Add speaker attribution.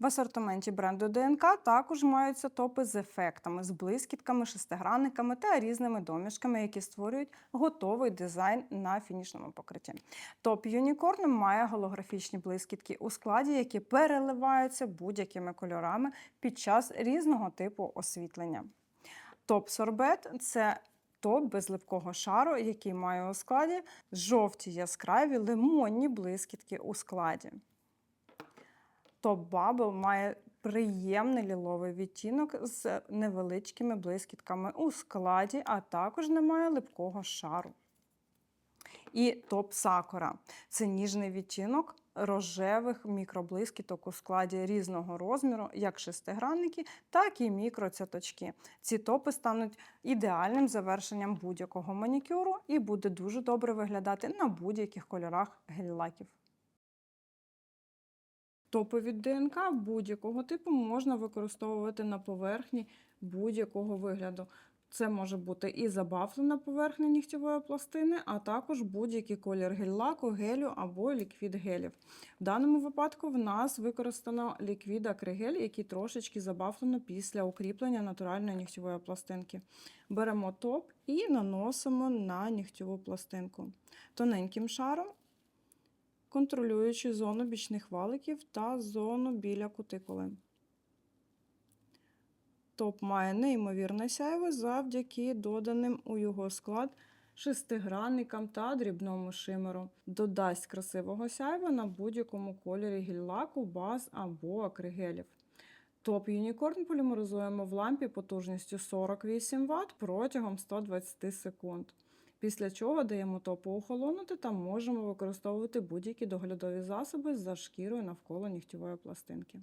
Speaker 1: В асортименті бренду ДНК також маються топи з ефектами, з блискітками, шестигранниками та різними домішками, які створюють готовий дизайн на фінішному покритті. Топ Unicorn має голографічні блискітки у складі, які переливаються будь-якими кольорами під час різного типу освітлення. Топ Сорбет це топ без липкого шару, який має у складі жовті яскраві лимонні блискітки у складі. Топ Bubble має приємний ліловий відтінок з невеличкими блискітками у складі, а також не має липкого шару. І топ Сакура це ніжний відтінок рожевих мікроблискіток у складі різного розміру, як шестигранники, так і мікроцяточки. Ці топи стануть ідеальним завершенням будь-якого манікюру і буде дуже добре виглядати на будь-яких кольорах гель-лаків. Топи від ДНК будь-якого типу можна використовувати на поверхні будь-якого вигляду. Це може бути і забафлена поверхня нігтєвої пластини, а також будь-який колір гель-лаку, гелю або ліквід гелів. В даному випадку в нас використано ліквід акригель, який трошечки забафлено після укріплення натуральної нігтєвої пластинки. Беремо топ і наносимо на нігтєву пластинку тоненьким шаром контролюючи зону бічних валиків та зону біля кутикули. Топ має неймовірне сяйво завдяки доданим у його склад шестигранникам та дрібному шимеру. Додасть красивого сяйва на будь-якому кольорі гель-лаку, баз або акригелів. Топ Unicorn полімеризуємо в лампі потужністю 48 Вт протягом 120 секунд. Після чого даємо топу охолонути та можемо використовувати будь-які доглядові засоби за шкірою навколо нігтєвої пластинки.